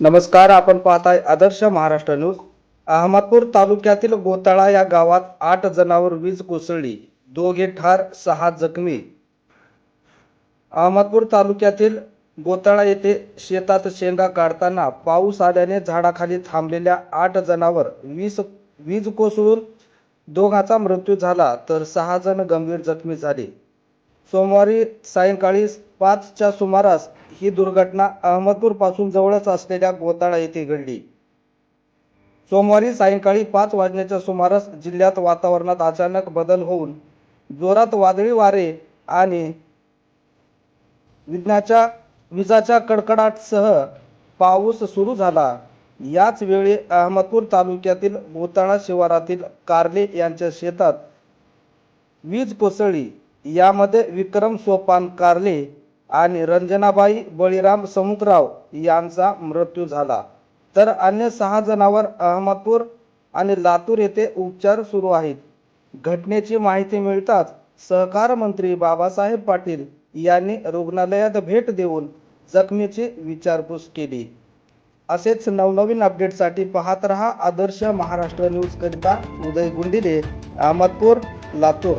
नमस्कार आपण पाहताय आदर्श महाराष्ट्र न्यूज. अहमदपूर तालुक्यातील गोताळा या गावात आठ जणांवर वीज कोसळली. दोघे ठार सहा जखमी. अहमदपूर तालुक्यातील गोताळा येथे शेतात शेंगा काढताना पाऊस आल्याने झाडाखाली थांबलेल्या आठ जणांवर वीज वीज कोसळून दोघांचा मृत्यू झाला तर सहा जण गंभीर जखमी झाले. सोमवारी सायंकाळी पाचच्या सुमारास ही दुर्घटना अहमदपूरपासून जवळच असलेल्या गोताळा येथे घडली. सोमवारी सायंकाळी पाच वाजण्याच्या सुमारास जिल्ह्यात वातावरणात अचानक बदल होऊन जोरात वादळी वारे आणि विज्ञाच्या विजाच्या कडकडाटसह पाऊस सुरू झाला. याच वेळी अहमदपूर तालुक्यातील गोताळा शिवारातील कार्ले यांच्या शेतात वीज कोसळली. यामध्ये विक्रम सोपान कारले आणि रंजनाबाई बळीराम समुद्राव यांचा मृत्यू झाला. तर अन्य सहा जणांवर अहमदपूर आणि लातूर येथे उपचार सुरू आहेत. घटनेची माहिती मिळताच सहकार मंत्री बाबासाहेब पाटील यांनी रुग्णालयात भेट देऊन जखमीची विचारपूस केली. असेच नवनवीन अपडेटसाठी पाहत रहा आदर्श महाराष्ट्र न्यूज करिता उदय गुंडिले अहमदपूर लातूर.